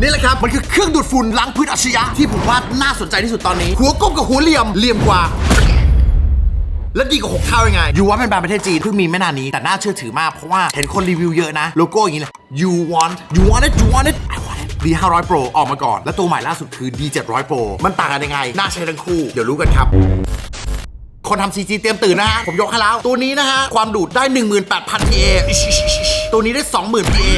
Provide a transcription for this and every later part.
นี่แหละครับ มันคือเครื่องดูดฝุ่นล้างพื้นอัจฉริยะที่ผมว่าน่าสนใจที่สุดตอนนี้ หัวกลมกับหัวเหลี่ยมเหลี่ยมกว่าและดีกว่าหกเท่ายังไง ยูว่าเป็นแบรนด์ประเทศจีนเพิ่งมีไม่นานนี้ แต่น่าเชื่อถือมาก เพราะว่าเห็นคนรีวิวเยอะนะ โลโก้อย่างนี้เลย you want you want it you want it I want it D 5 0 0 Pro ออกมาก่อน และตัวใหม่ล่าสุดคือ D 7 0 0 Pro มันต่างกันยังไง น่าใช้ทั้งคู่ เดี๋ยวรู้กันครับคนทำ CG เตรียมตื่นนะฮะ ผมยกให้แล้ว ตัวนี้นะฮะ ความดูดได้ 18,000 PA ตัวนี้ได้ 20,000 PA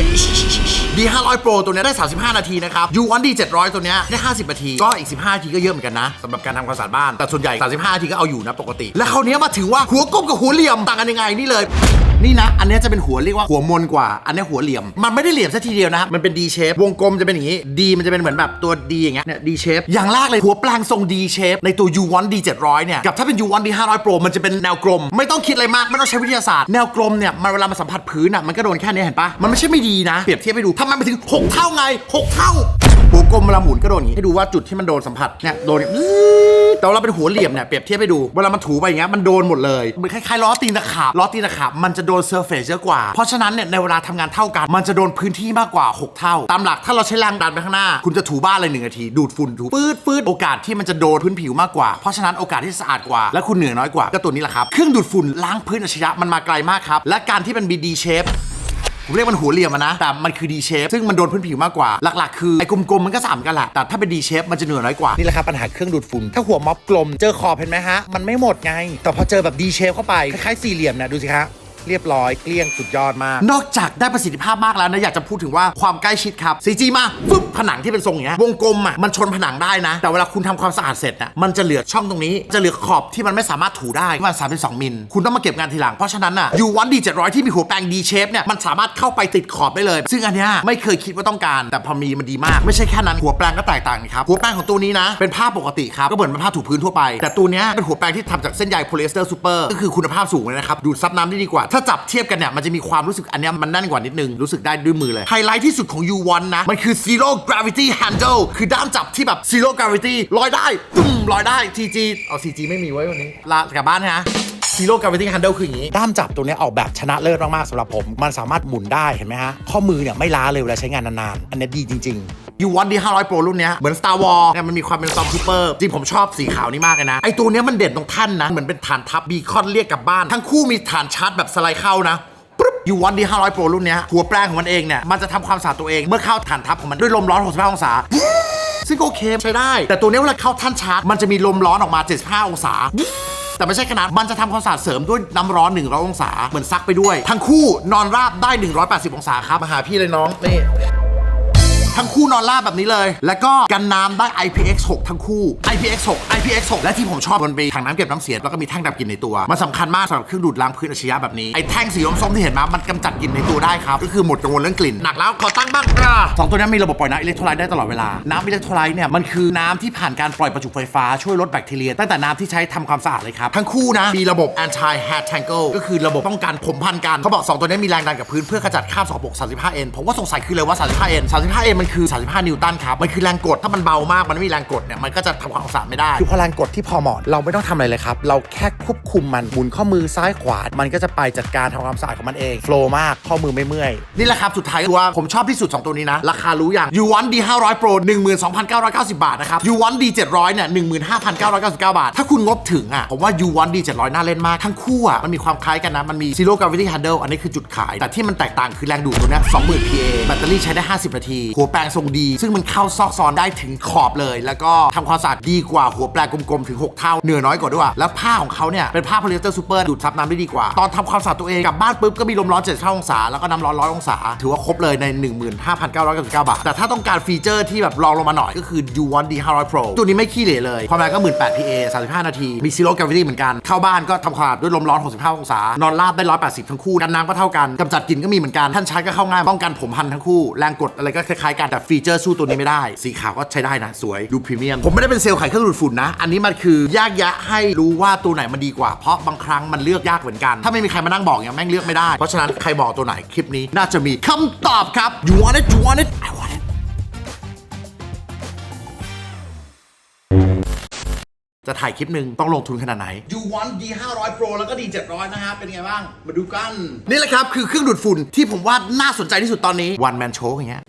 D 5 0 0 Pro ตัวนี้ได้ 35 นาทีนะครับ U 1 D 700 ตัวนี้ได้ 50 นาที ก็อีก 15 นาทีก็เยอะเหมือนกันนะสำหรับการทำความสะอาดบ้าน แต่ส่วนใหญ่ 35 นาทีก็เอาอยู่นะปกติ และคราวนี้มาถึงว่าหัวกลมกับหัวเหลี่ยมต่างกันยังไงนี่เลย นี่นะ อันนี้จะเป็นหัวเรียกว่าหัวมนกว่า อันนี้หัวเหลี่ยม มันไม่ได้เหลี่ยมซะทีเดียวนะมันเป็น D shape วงกลมจะเป็นอย่างนี้ D มันจะเป็นเหมือนแบบตัว D อย่างเงี้ย เนี่ย D shape อย่างแรกเลยหัวแปลงทรง D shape ในตัว U1 D 700เนี่ย กับถ้าเป็น U1 D 500 Pro มันจะเป็นแนวกลม ไม่ต้องคิดอะไรมาก ไม่ต้องใช้วิทยาศาสตร์ แนวกลมเนี่ยมันเวลามาสัมผัสพื้นอะ มันก็โดนแค่เนี้ยเห็นปะมันไม่ใช่ไม่ดีนะ เปรียบเทียบให้ดูทำไมไปถึง 6 เท่าไง 6 เท่า หัวกลมเวลาหมุนก็โดนอย่างนี้ให้ดูว่าจุดที่มันโดนสัมผัสเนี่ยโดนอย่างนี้แต่เวลาเป็นหัวเหลี่ยมเนี่ยเปรียบเทียบให้ดูเวลามันถูไปอย่างเงี้ยมันโดนหมดเลยเหมือนคล้ายๆล้อตีนตะขาบล้อตีนตะขาบมันจะโดนเซอร์เฟซเยอะกว่า เพราะฉะนั้นเนี่ยในเวลาทำงานเท่ากัน มันจะโดนพื้นที่มากกว่า 6 เท่า ตามหลักถ้าเราใช้แรงดันไปข้างหน้า คุณจะถูบ้านเลยหนึ่งนาที ดูดฝุ่นถูปื๊ดปื๊ดโอกาสที่มันจะโดนพื้นผิวมากกว่า เพราะฉะนั้นโอกาสที่สะอาดกว่า และคุณเหนื่อยน้อยกว่าก็ตัวนี้แหละครับเครื่องดูดฝุ่นล้างพื้นอัจฉริยะมันมาไกลมากครับและการที่มันมี D shape ผมเรียกมันหัวเหลี่ยมอะนะ แต่มันคือดีเชฟซึ่งมันโดนพื้นผิวมากกว่า หลักๆ คือไอ้กลมๆมันก็สามกันแหละ แต่ถ้าเป็นดีเชฟมันจะเหนือน้อยกว่า นี่แหละครับปัญหาเครื่องดูดฝุ่น ถ้าหัวม็อบกลม เจอขอบเห็นไหมฮะ มันไม่หมดไง แต่พอเจอแบบดีเชฟเข้าไป คล้ายๆสี่เหลี่ยมเนี่ยดูสิคะ เรียบร้อยเกลี้ยงสุดยอดมาก นอกจากได้ประสิทธิภาพมากแล้วนะ อยากจะพูดถึงว่าความใกล้ชิดครับ CG มาฟึบผนังที่เป็นทรงอย่างเงี้ยวงกลมอะมันชนผนังได้นะ แต่เวลาคุณทำความสะอาดเสร็จอะมันจะเหลือช่องตรงนี้จะเหลือขอบที่มันไม่สามารถถูได้ประมัน32มิลคุณต้องมาเก็บงานทีหลังเพราะฉะนั้นอะ U1 D 700ที่มีหัวแปลง D shape เนี่ยมันสามารถเข้าไปติดขอบได้เลย ซึ่งอันเนี้ยไม่เคยคิดว่าต้องการแต่พอมีมันดีมาก ไม่ใช่แค่นั้นหัวแปลงก็แตกต่างกันครับหัวแปลงของตัวนี้นะเป็นผ้าปกติครับก็เหมือนเป็นผ้าถูพื้นทั่วไป แต่ตัวเนี้ยเป็นหัวแปลงที่ทำจากเส้นใยโพลีเอสเตอร์ซูเปอร์ก็คือคุณภาพสูงเลยนะครับดูดซับน้ำได้ดีกว่าถ้าจับเทียบกันเนี่ยมันจะมีความรู้สึกอันเนี้ยมันแน่นกว่านิดนึง รู้สึกได้ด้วยมือเลย ไฮไลท์ที่สุดของ U1 นะ มันคือ zero gravity handle คือด้ามจับที่แบบ zero gravity ลอยได้ตุ้มลอยได้ TG เอา CG ไม่มีไว้วันนี้ลากลับบ้านนะ ฮะ Zero Gravity Handle คืออย่างนี้ ด้ามจับตัวนี้ออกแบบชนะเลิศมาก ๆสำหรับผม มันสามารถหมุนได้เห็นไหมฮะ ข้อมือเนี่ยไม่ล้าเลยเวลาใช้งานนานๆ อันนี้ดีจริงๆ U1 D 500 Pro รุ่นนี้เหมือน Star Wars เนี่ยมันมีความเป็น Stormtrooper จริงผมชอบสีขาวนี่มากเลยนะ ไอตัวเนี้ยมันเด่นตรงท่านนะ เหมือนเป็นฐานทัพบีคอนเรียกกลับบ้าน ทั้งคู่มีฐานชาร์จแบบสไลด์เข้านะปุ๊บ U1 D 500 Pro รุ่นนี้หัวแปลงของมันเองเนี่ยมันจะทำความสะอาดตัวเองเมื่อเข้าฐานทัพของมันด้วยลมร้อน65องศาซึ่งก็โอเคใช้ได้ แต่ตัวนี้เวลาเข้าท่านชาร์จมันจะมีลมร้อนออกมา75องศา แต่ไม่ใช่ขนาดมันจะทำความสะอาดเสริมด้วยน้ำร้อน 100 องศา เหมือนซักไปด้วย ทั้งคู่นอนราบได้ 180 องศาครับ มาหาพี่เลยน้องนี่ ทั้งคู่นอนราบแบบนี้เลย แล้วก็กันน้ำได้ IPX6 ทั้งคู่ IPX6 IPX6 และที่ผมชอบมันมีถังน้ำเก็บน้ำเสียแล้วก็มีแท่งดับกลิ่นในตัว มันสำคัญมากสำหรับเครื่องดูดล้างพื้นอัจฉริยะแบบนี้ไอ้แท่งสีส้มที่เห็นมามันกำจัดกลิ่นในตัวได้ครับก็คือหมดกังวลเรื่องกลิ่นหนักแล้วขอตั้งบ้างอะสองตัวนี้มีระบบปล่อยน้ำอิเล็กโทรไลต์ได้ตลอดเวลาน้ำอิเล็กโทรไลต์เนี่ยมันคือน้ำที่ผ่านการปล่อยประจุไฟฟ้าช่วยลดแบคทีเรีย ตั้งแต่น้ำที่ใช้ทำความสะอาดเลยครับทั้งคู่นะมีระบบ anti hair tangle ก็คือระบบป้องกันผมพันกันเขาบอกสองตัวนี้มีแรงดันกับพื้นเพื่อขจัดคราบสกปรก 35N ผมว่าสงสัยคือเลยว่า 35N 35N มันคือ 35 นิวตันครับ มันคือแรงกด ถ้ามันเบามาก มันไม่มีแรงกดเนี่ย มันก็จะทำความสะอาดไม่ได้ คือพอแรงกดที่พอเหมาะ เราไม่ต้องทำอะไรเลยครับ เราแค่ควบคุมมันหมุนข้อมือซ้ายขวา มันก็จะไปจัดการทำความสะอาดของมันเอง โฟล์มาก ข้อมือไม่เมื่อย นี่แหละครับ สุดท้ายคือว่าผมชอบที่สุด2ตัวนี้นะ ราคารู้อย่าง U1 D 500 Pro 12,990 บาทนะครับ U1 D 700เนี่ย15,999 บาท ถ้าคุณงบถึงอะ ผมว่า U1 D 700น่าเล่นมาก ทั้งคู่อะ มันมีความคล้ายกันนะ มันมี Zero Gravity Handle อันนี้คือจุดขาย แต่ที่มันแตกต่างคือแรงดูดตัวเนี้ย20,000 PA แบตเตอรี่ใช้ได้ 50 นาทีหัวแปลงทรงดี ซึ่งมันเข้าซอกซอนได้ถึงขอบเลย แล้วก็ทำความสะอาดดีกว่าหัวแปลงกลมๆถึง 6 เท่าเหนือน้อยกว่าด้วย แล้วผ้าของเขาเนี่ยเป็นผ้าโพลีเอสเตอร์ซูเปอร์ดูดซับน้ำได้ดีกว่า ตอนทำความสะอาดตัวเองกลับบ้านปุ๊บก็มีลมร้อน75องศาแล้วก็น้ำร้อน100องศา ถือว่าครบเลยใน 15,999 บาท แต่ถ้าต้องการฟีเจอร์ที่แบบรองลงมาหน่อยก็คือ U1 D 500 Pro ตัวนี้ไม่ขี้เหร่เลยความแรงก็ 18,000 PA 35 นาที มี Zero Gravity เหมือนกัน เข้าบ้านก็ทำความสะอาดด้วยลมร้อน 65 องศา นอนราบได้ 180 ทั้งคู่ กันน้ำก็เท่ากันกำจัดกลิ่นก็มีเหมือนกัน ท่านใช้ก็เข้าง่าย ป้องกันผมพันทั้งคู่ แรงกดอะไรก็คล้ายๆกันแต่ฟีเจอร์สู้ตัวนี้ไม่ได้ สีขาวก็ใช้ได้นะ สวยดูพรีเมียม ผมไม่ได้เป็นเซลล์ขายเครื่องดูดฝุ่นนะ อันนี้มันคือแยกแยะให้รู้ว่าตัวไหนมันดีกว่า เพราะบางครั้งมันเลือกยากเหมือนกัน ถ้าไม่มีใครมานั่งบอกเนี่ยแม่งเลือกไม่ได้ เพราะฉะนั้นใครบอกตัวไหนคลิปนี้น่าจะมีคำตอบครับ you want it you want it I want it จะถ่ายคลิปหนึ่งต้องลงทุนขนาดไหน U1 D 500 Pro แล้วก็ D 700 นะฮะ เป็นไงบ้าง มาดูกัน นี่แหละครับ คือเครื่องดูดฝุ่นที่ผมว่าน่าสนใจที่สุดตอนนี้ One Man Show อย่างเงี้ย